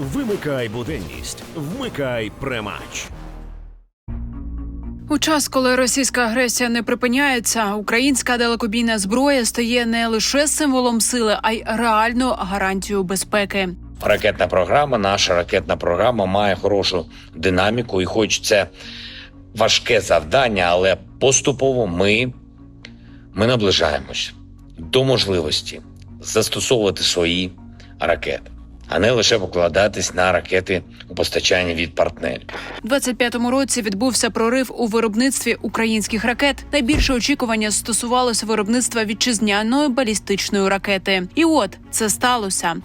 Вимикай буденність, вмикай премач. У час, коли російська агресія не припиняється, українська далекобійна зброя стає не лише символом сили, а й реальною гарантією безпеки. Ракетна програма, наша ракетна програма має хорошу динаміку, і хоч це важке завдання, але поступово ми, ми наближаємось до можливості застосовувати свої ракети, а не лише покладатись на ракети у постачанні від партнерів. У 25-му році відбувся прорив у виробництві українських ракет. Найбільше очікування стосувалося виробництва вітчизняної балістичної ракети. І от це сталося.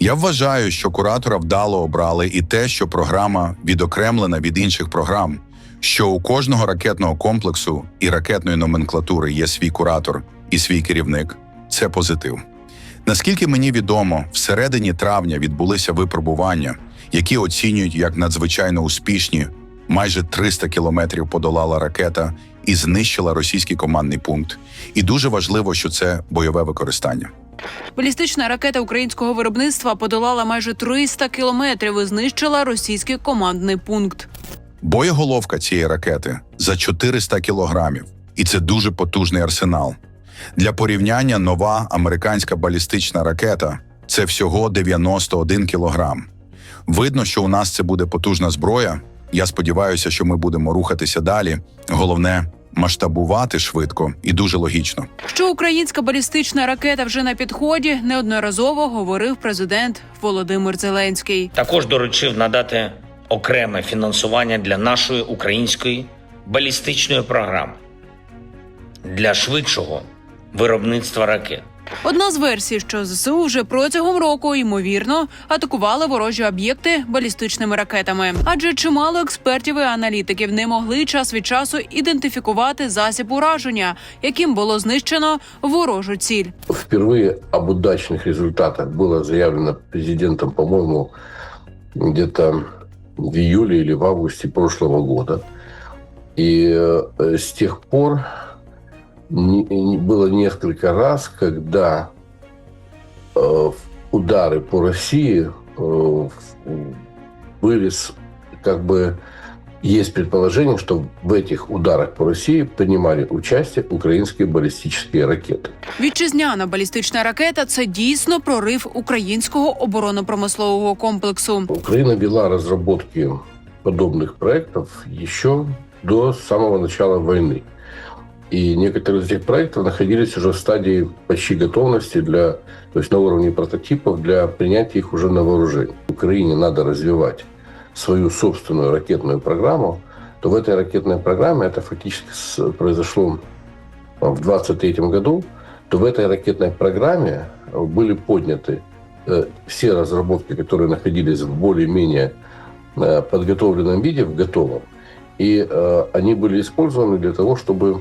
Я вважаю, що куратора вдало обрали і те, що програма відокремлена від інших програм, що у кожного ракетного комплексу і ракетної номенклатури є свій куратор і свій керівник. Це позитив. Наскільки мені відомо, всередині травня відбулися випробування, які оцінюють як надзвичайно успішні. Майже 300 кілометрів подолала ракета і знищила російський командний пункт. І дуже важливо, що це бойове використання. Балістична ракета українського виробництва подолала майже 300 кілометрів і знищила російський командний пункт. Боєголовка цієї ракети за 400 кілограмів, і це дуже потужний арсенал. Для порівняння нова американська балістична ракета це всього 91 кілограм. Видно, що у нас це буде потужна зброя. Я сподіваюся, що ми будемо рухатися далі. Головне масштабувати швидко і дуже логічно. Що українська балістична ракета вже на підході, неодноразово говорив президент Володимир Зеленський. Також доручив надати окреме фінансування для нашої української балістичної програми для швидшого виробництва ракет. Одна з версій, що ЗСУ вже протягом року ймовірно атакували ворожі об'єкти балістичними ракетами, адже чимало експертів і аналітиків не могли час від часу ідентифікувати засіб ураження, яким було знищено ворожу ціль. Впервые об удачных результатах было заявлено президентом, по-моему, где-то в июле или в августе прошлого года. И э, с тех пор не- не- было несколько раз, когда э, удары по России э, вылез как бы есть предположение, что в этих ударах по России принимали участие украинские баллистические ракеты. Вітчизняна балістична ракета це дійсно прорив українського оборонно-промислового комплексу. Украина вела разработки подобных проектов еще до самого начала войны. И некоторые из этих проектов находились уже в стадии почти готовности для, то есть на уровне прототипов для принятия их уже на вооружение. Украине надо развивать свою собственную ракетную программу, то в этой ракетной программе это фактически произошло в 2023 году, то в этой ракетной программе были подняты э, все разработки, которые находились в более-менее э, подготовленном виде, в готовом, и э, они были использованы для того, чтобы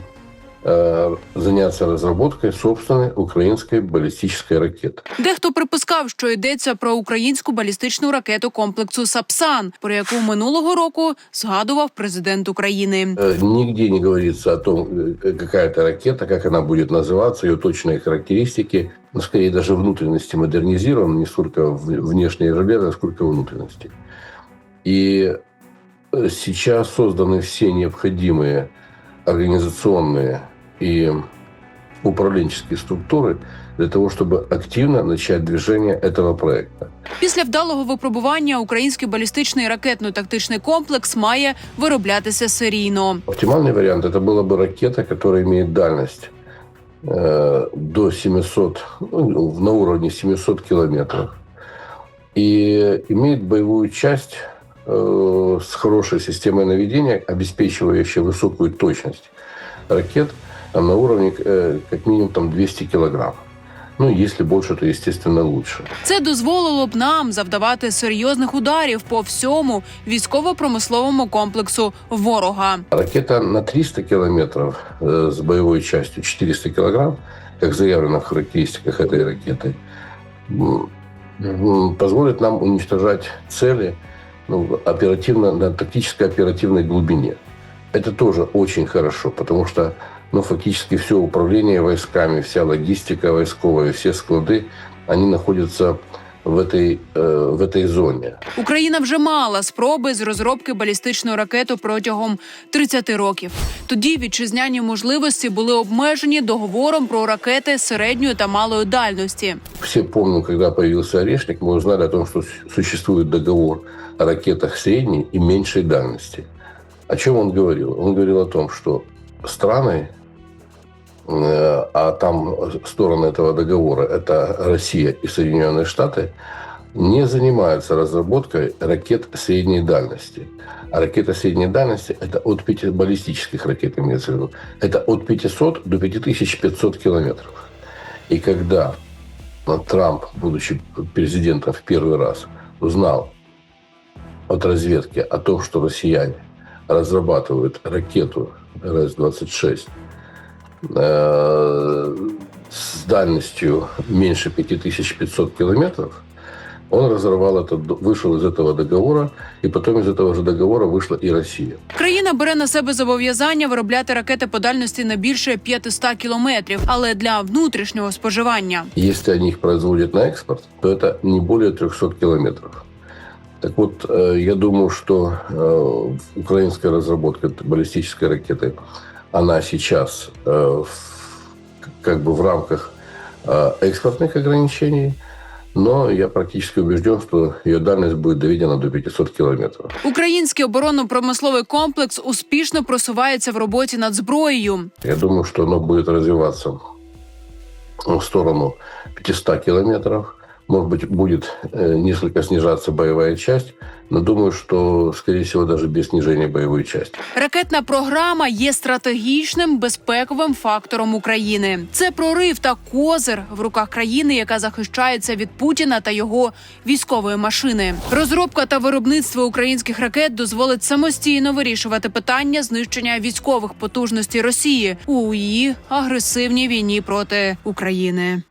заняться разработкой собственной украинской баллистической ракеты. Дехто припускав, що йдеться про українську балістичну ракету комплексу Сапсан, про яку минулого року згадував президент України. Э, Нигде не говорится о том, э, какая это ракета, как она будет называться, ее точные характеристики, ну, скорее даже внутренности модернизированы, не столько в- внешние железо, сколько внутренности. И э, сейчас созданы все необходимые организационные и управленческие структуры для того, чтобы активно начать движение этого проекта. Після вдалого випробування український балістичний ракетно-тактичний комплекс має вироблятися серійно. Оптимальный вариант это была бы ракета, которая имеет дальность э, до 700, ну, на уровне 700 километров. И имеет боевую часть э, с хорошей системой наведения, обеспечивающей высокую точность ракет там, на уровне э, как минимум там, 200 килограмм. Ну, если больше, то, естественно, лучше. Це дозволило б нам завдавати серйозних ударів по всьому військово-промисловому комплексу ворога. Ракета на 300 километров э, с боевой частью 400 килограмм, как заявлено в характеристиках этой ракеты, м, м, позволит нам уничтожать цели ну, оперативно, на тактической оперативной глубине. Это тоже очень хорошо, потому что ну, фактически все управление войсками, вся логистика войсковая, все склады, они находятся в этой, э, в этой зоне. Україна вже мала спроби з розробки балістичної ракети протягом 30 років. Тоді вітчизняні можливості були обмежені договором про ракети середньої та малої дальності. Все помним, когда появился Орешник, мы узнали о том, что с- существует договор о ракетах средней и меньшей дальности. О чем он говорил? Он говорил о том, что страны, э, а там стороны этого договора – это Россия и Соединенные Штаты, не занимаются разработкой ракет средней дальности. А ракета средней дальности – это от 5 баллистических ракет, имеется в виду. Это от 500 до 5500 километров. И когда Трамп, будучи президентом в первый раз, узнал от разведки о том, что россияне разрабатывают ракету РС-26 э, с дальностью меньше 5500 километров, он разорвал этот, д- вышел из этого договора, и потом из этого же договора вышла и Россия. Країна бере на себе зобов'язання виробляти ракети по дальності не більше 500 кілометрів, але для внутрішнього споживання. Если они их производят на экспорт, то это не более 300 километров. Так вот, э, я думаю, что э, украинская разработка этой баллистической ракеты, она сейчас э, в- как бы в рамках э, экспортных ограничений, но я практически убежден, что ее дальность будет доведена до 500 километров. Український оборонно-промисловий комплекс успішно просувається в роботі над зброєю. Я думаю, что оно будет развиваться в сторону 500 километров. Может быть, будет э, несколько снижаться боевая часть, но думаю, что, скорее всего, даже без снижения боевой части. Ракетна програма є стратегічним безпековим фактором України. Це прорив та козир в руках країни, яка захищається від Путіна та його військової машини. Розробка та виробництво українських ракет дозволить самостійно вирішувати питання знищення військових потужностей Росії у її агресивній війні проти України.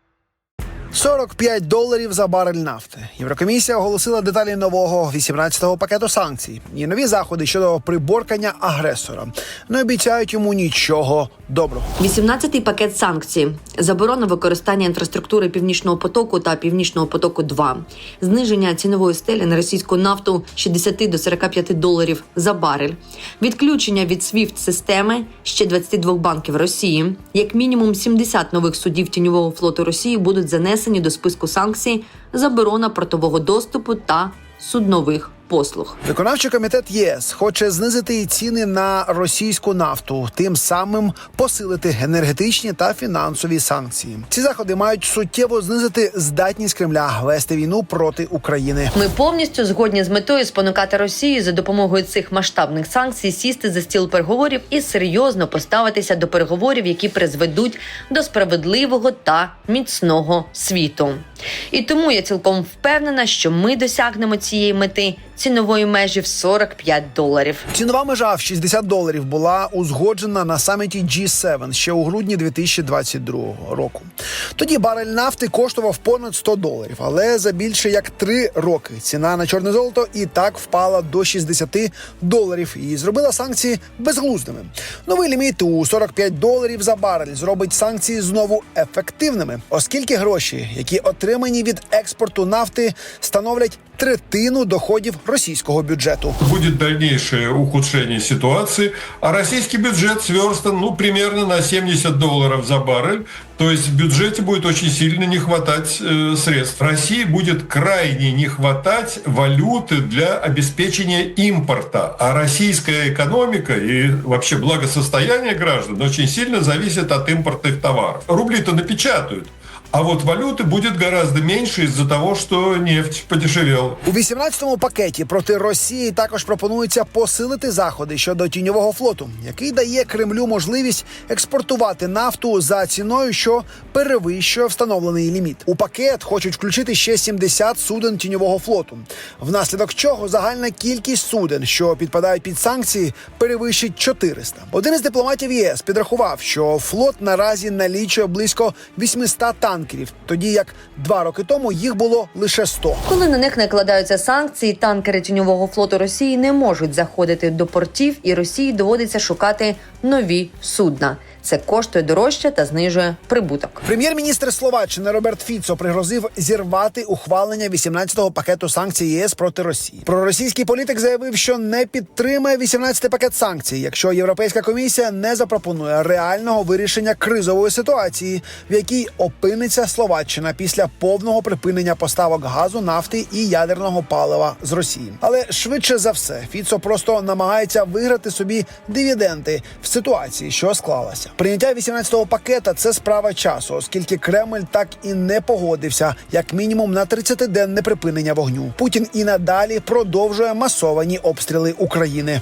45 доларів за барель нафти. Єврокомісія оголосила деталі нового 18-го пакету санкцій і нові заходи щодо приборкання агресора. Не обіцяють йому нічого доброго. 18-й пакет санкцій, заборона використання інфраструктури Північного потоку та Північного потоку 2 зниження цінової стелі на російську нафту з 60 до 45 доларів за барель, відключення від SWIFT системи ще 22 банків Росії. Як мінімум 70 нових судів тіньового флоту Росії будуть занесені до списку санкцій, заборона портового доступу та суднових послуг. Виконавчий комітет ЄС хоче знизити і ціни на російську нафту, тим самим посилити енергетичні та фінансові санкції. Ці заходи мають суттєво знизити здатність Кремля вести війну проти України. Ми повністю згодні з метою спонукати Росію за допомогою цих масштабних санкцій сісти за стіл переговорів і серйозно поставитися до переговорів, які призведуть до справедливого та міцного світу. І тому я цілком впевнена, що ми досягнемо цієї мети цінової межі в 45 доларів. Цінова межа в 60 доларів була узгоджена на саміті G7 ще у грудні 2022 року. Тоді барель нафти коштував понад 100 доларів, але за більше як три роки ціна на чорне золото і так впала до 60 доларів і зробила санкції безглуздими. Новий ліміт у 45 доларів за барель зробить санкції знову ефективними, оскільки гроші, які отримані від експорту нафти, становлять третину доходів російського бюджету. будет дальнейшее ухудшение ситуации, а российский бюджет сверстан ну, примерно на 70 долларов за баррель, то есть в бюджете будет очень сильно не хватать э, средств. России будет крайне не хватать валюты для обеспечения импорта, а российская экономика и вообще благосостояние граждан очень сильно зависит от импортных товаров. Рубли-то напечатают, а вот валюты будет гораздо меньше из-за того, что нефть подешевела. У 18-му пакеті проти Росії також пропонується посилити заходи щодо тіньового флоту, який дає Кремлю можливість експортувати нафту за ціною, що перевищує встановлений ліміт. У пакет хочуть включити ще 70 суден тіньового флоту, внаслідок чого загальна кількість суден, що підпадають під санкції, перевищить 400. Один із дипломатів ЄС підрахував, що флот наразі налічує близько 800 танкерів, тоді як два роки тому їх було лише 100. Коли на них накладаються санкції, танкери тіньового флоту Росії не можуть заходити до портів, і Росії доводиться шукати нові судна. Це коштує дорожче та знижує прибуток. Прем'єр-міністр Словаччини Роберт Фіцо пригрозив зірвати ухвалення 18-го пакету санкцій ЄС проти Росії. Проросійський політик заявив, що не підтримає 18-й пакет санкцій, якщо Європейська комісія не запропонує реального вирішення кризової ситуації, в якій опиниться Словаччина після повного припинення поставок газу, нафти і ядерного палива з Росії. Але швидше за все, Фіцо просто намагається виграти собі дивіденди в ситуації, що склалася. Прийняття 18-го пакета це справа часу, оскільки Кремль так і не погодився, як мінімум на 30-денне припинення вогню. Путін і надалі продовжує масовані обстріли України.